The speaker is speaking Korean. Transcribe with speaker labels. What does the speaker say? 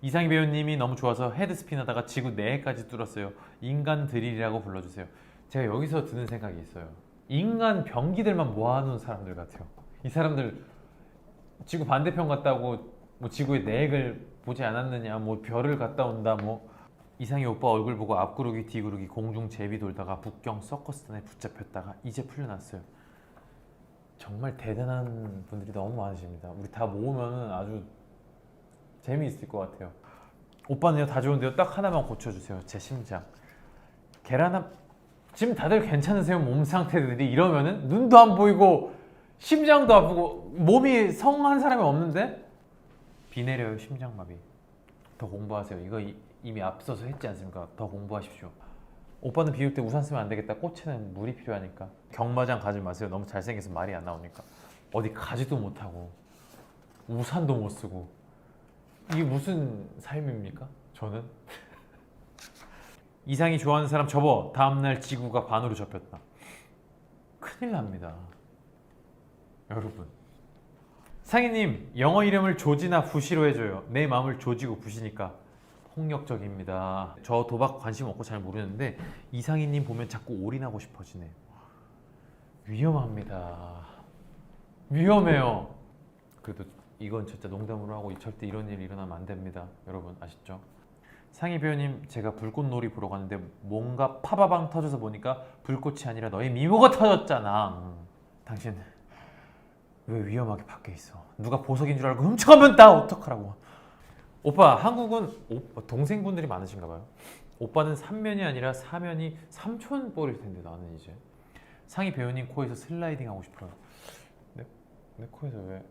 Speaker 1: 이상희 배우님이 너무 좋아서 헤드스핀 하다가 지구 내까지 뚫었어요. 인간 드릴이라고 불러주세요. 제가 여기서 드는 생각이 있어요. 인간 병기들만 모아놓은 사람들 같아요. 이 사람들 지구 반대편 갔다 오고 뭐 지구의 내액을 보지 않았느냐, 뭐 별을 갔다 온다, 뭐 이상희 오빠 얼굴 보고 앞구르기 뒤구르기 공중 제비 돌다가 북경 서커스단에 붙잡혔다가 이제 풀려났어요. 정말 대단한 분들이 너무 많으십니다. 우리 다 모으면은 아주 재미있을 것 같아요. 오빠는요 다 좋은데요 딱 하나만 고쳐주세요. 제 심장. 계란 한 지금 다들 괜찮으세요 몸 상태들이 이러면은 눈도 안 보이고 심장도 아프고 몸이 성한 사람이 없는데 비 내려요 심장마비. 더 공부하세요. 이거 이, 이미 앞서서 했지 않습니까? 더 공부하십시오. 오빠는 비올 때 우산 쓰면 안 되겠다. 꽃에는 물이 필요하니까. 경마장 가지 마세요. 너무 잘생겨서 말이 안 나오니까. 어디 가지도 못하고 우산도 못 쓰고 이게 무슨 삶입니까? 저는 이상이 좋아하는 사람 접어 다음날 지구가 반으로 접혔다. 큰일 납니다. 여러분. 상희님 영어 이름을 조지나 부시로 해줘요. 내 마음을 조지고 부시니까 폭력적입니다. 저 도박 관심 없고 잘 모르는데 이상희님 보면 자꾸 올인하고 싶어지네. 위험합니다. 위험해요. 그래도 이건 진짜 농담으로 하고 절대 이런 일 일어나면 안 됩니다. 여러분 아시죠? 상희 배우님 제가 불꽃놀이 보러 갔는데 뭔가 파바방 터져서 보니까 불꽃이 아니라 너의 미모가 터졌잖아. 음. 당신 왜 위험하게 밖에 있어? 누가 보석인 줄 알고 훔쳐가면 나 어떡하라고? 오빠 한국은 오- 동생분들이 많으신가 봐요. 오빠는 삼면이 아니라 사면이 삼촌 볼일 텐데 나는 이제 상희 배우님 코에서 슬라이딩 하고 싶어요. 내, 내 코에서 왜